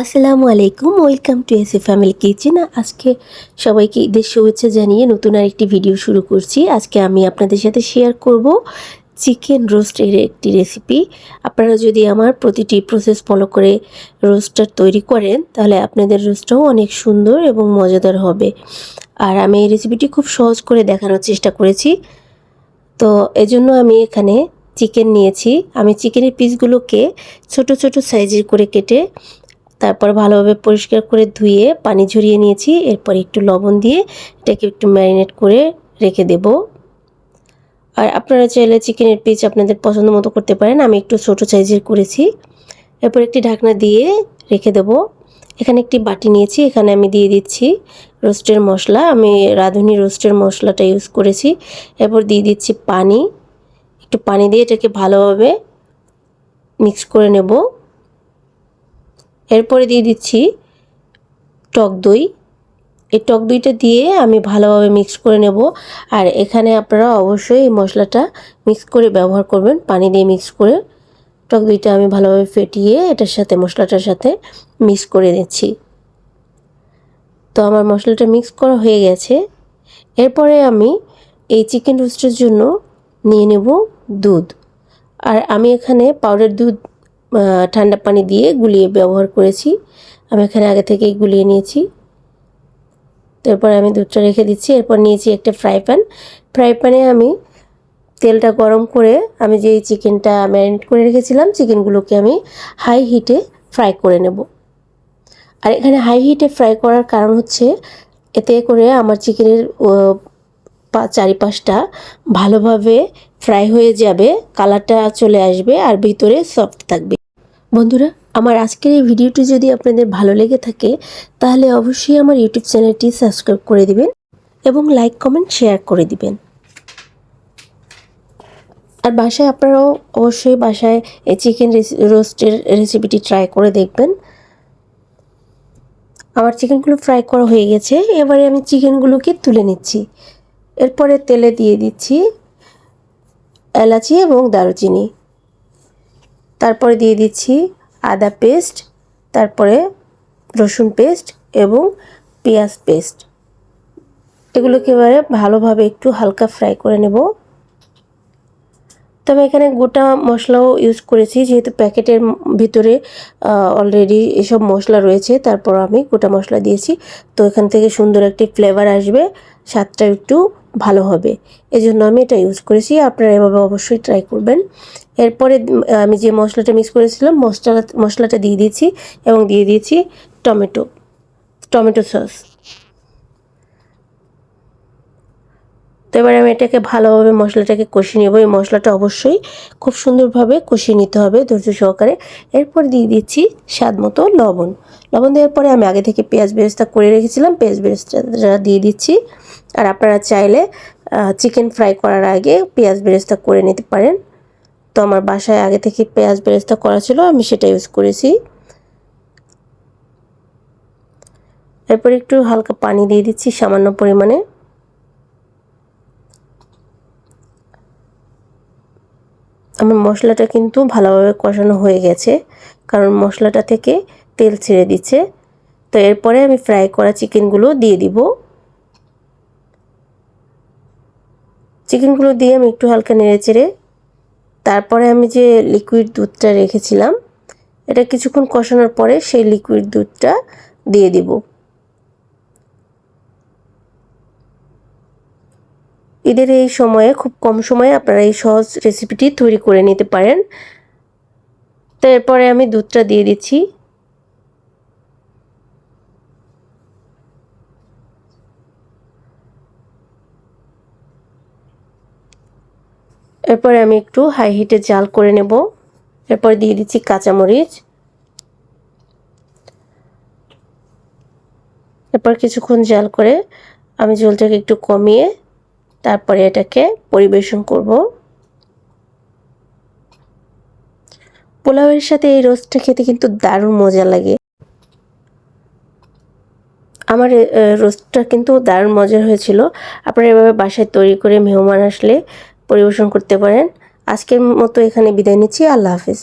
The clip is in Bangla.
আসসালামু আলাইকুম, welcome to S family kitchen. আজকে সবাইকে ঈদের শুভেচ্ছা জানিয়ে নতুন আরেকটি ভিডিও শুরু করছি। আজকে আমি আপনাদের সাথে শেয়ার করব চিকেন রোস্টের একটি রেসিপি আপনারা যদি আমার প্রতিটি প্রসেস ফলো করে রোস্টটা তৈরি করেন, তাহলে আপনাদের রোস্টটাও অনেক সুন্দর এবং মজাদার হবে। আর আমি এই রেসিপিটি খুব সহজ করে দেখানোর চেষ্টা করেছি। তো এজন্য আমি এখানে চিকেন নিয়েছি। আমি চিকেনের পিসগুলোকে ছোট ছোট সাইজের করে কেটে তারপর ভালোভাবে পরিষ্কার করে ধুয়ে পানি ঝরিয়ে নিয়েছি। এরপর একটু লবণ দিয়ে এটাকে একটু ম্যারিনেট করে রেখে দেব। আর আপনারা চাইলে চিকেনের পিস আপনাদের পছন্দ মতো করতে পারেন। আমি একটু ছোট সাইজের করেছি। এরপর একটি ঢাকনা দিয়ে রেখে দেব। এখানে একটি বাটি নিয়েছি। এখানে আমি দিয়ে দিচ্ছি রোস্টের মশলা। আমি রাঁধুনি রোস্টের মশলাটা ইউজ করেছি। এরপর দিয়ে দিচ্ছি পানি। একটু পানি দিয়ে এটাকে ভালোভাবে মিক্স করে নেব। এরপরে দিয়ে দিচ্ছি টক দই। এই টক দইটা দিয়ে আমি ভালোভাবে মিক্স করে নেব। আর এখানে আপনারা অবশ্যই এই মশলাটা মিক্স করে ব্যবহার করবেন, পানি দিয়ে মিক্স করে। টক দইটা আমি ভালোভাবে ফেটিয়ে এটার সাথে, মশলাটার সাথে মিক্স করে দিচ্ছি তো আমার মশলাটা মিক্স করা হয়ে গেছে। এরপরে আমি এই চিকেন রোস্টের জন্য নিয়ে নেব দুধ। আর আমি এখানে পাউডার দুধ ঠান্ডা পানি দিয়ে গুলিয়ে ব্যবহার করেছি। আমি এখানে আগে থেকেই গুলিয়ে নিয়েছি। তারপর আমি দুধটা রেখে দিচ্ছি। এরপর নিয়েছি একটা ফ্রাই প্যান। ফ্রাই প্যানে আমি তেলটা গরম করে আমি যেই চিকেনটা ম্যারিনেট করে রেখেছিলাম, চিকেনগুলোকে আমি হাই হিটে ফ্রাই করে নেব। আর এখানে হাই হিটে ফ্রাই করার কারণ হচ্ছে, এতে করে আমার চিকেনের চারিপাশটা ভালোভাবে ফ্রাই হয়ে যাবে, কালারটা চলে আসবে, আর ভিতরে সফট থাকবে। বন্ধুরা, আমার আজকের এই ভিডিওটি যদি আপনাদের ভালো লেগে থাকে, তাহলে অবশ্যই আমার ইউটিউব চ্যানেলটি সাবস্ক্রাইব করে দিবেন এবং লাইক, কমেন্ট, শেয়ার করে দিবেন। আর বাসায় আপনারাও অবশ্যই বাসায় এই চিকেন রোস্টের রেসিপিটি ট্রাই করে দেখবেন। আমার চিকেনগুলো ফ্রাই করা হয়ে গেছে, এবারে আমি চিকেনগুলোকে তুলে নিচ্ছি। এরপরে তেলে দিয়ে দিচ্ছি এলাচি এবং দারুচিনি। তারপরে দিয়ে দিচ্ছি আদা পেস্ট, তারপরে রসুন পেস্ট এবং পেঁয়াজ পেস্ট। এগুলোকে এবারে ভালোভাবে একটু হালকা ফ্রাই করে নেব। তো আমি এখানে গোটা মশলাও ইউজ করেছি, যেহেতু প্যাকেটের ভিতরে অলরেডি এসব মশলা রয়েছে, তারপর আমি গোটা মশলা দিয়েছি। তো এখান থেকে সুন্দর একটি ফ্লেভার আসবে, স্বাদটা একটু ভালো হবে। এই জন্য আমি এটা ইউজ করেছি, আপনারা এভাবে অবশ্যই ট্রাই করবেন। এরপরে আমি যে মশলাটা মিক্স করেছিলাম মশলা মশলাটা দিয়ে দিয়েছি এবং দিয়ে দিয়েছি টমেটো টমেটো সস তো এবারে আমি এটাকে ভালোভাবে মশলাটাকে কষিয়ে নেব। এই মশলাটা অবশ্যই খুব সুন্দরভাবে কষিয়ে নিতে হবে ধৈর্য সহকারে। এরপর দিয়ে দিচ্ছি স্বাদ মতো লবণ। লবণ দেওয়ার পরে আমি আগে থেকে পেঁয়াজ বেরেস্তা করে রেখেছিলাম। পেঁয়াজ বেরেস্তা দিয়ে দিচ্ছি। আর আপনারা চাইলে চিকেন ফ্রাই করার আগে পেঁয়াজ বেরেস্তা করে নিতে পারেন। তো আমার বাসায় আগে থেকে পেঁয়াজ বেরেস্তা করা ছিল, আমি সেটা ইউজ করেছি। এরপর একটু হালকা পানি দিয়ে দিচ্ছি সামান্য পরিমাণে। আমার মশলাটা কিন্তু ভালোভাবে কষানো হয়ে গেছে, কারণ মশলাটা থেকে তেল ছেড়ে দিচ্ছে। তো এরপরে আমি ফ্রাই করা চিকেনগুলো দিয়ে দিব। চিকেনগুলো দিয়ে আমি একটু হালকা নেড়ে চেড়ে, তারপরে আমি যে লিকুইড দুধটা রেখেছিলাম, এটা কিছুক্ষণ কষানোর পরে সেই লিকুইড দুধটা দিয়ে দিব। ঈদের এই সময়ে, খুব কম সময়ে আপনারা এই সহজ রেসিপিটি তৈরি করে নিতে পারেন। তো এরপরে আমি দুধটা দিয়ে দিচ্ছি। এরপরে আমি একটু হাই হিটে জাল করে নেব। এরপর দিয়ে দিচ্ছি কাঁচামরিচ। এরপর কিছুক্ষণ জাল করে আমি ঝোলটাকে একটু কমিয়ে তারপরে এটাকে পরিবেশন করব। পোলাওয়ের সাথে এই রোস্টটা খেতে কিন্তু দারুণ মজা লাগে। আমার রোস্টটা কিন্তু দারুণ মজার হয়েছিল। আপনারা এভাবে বাসায় তৈরি করে মেহমান আসলে পরিবেশন করতে পারেন। আজকের মতো এখানে বিদায় নিচ্ছি। আল্লাহ হাফিজ।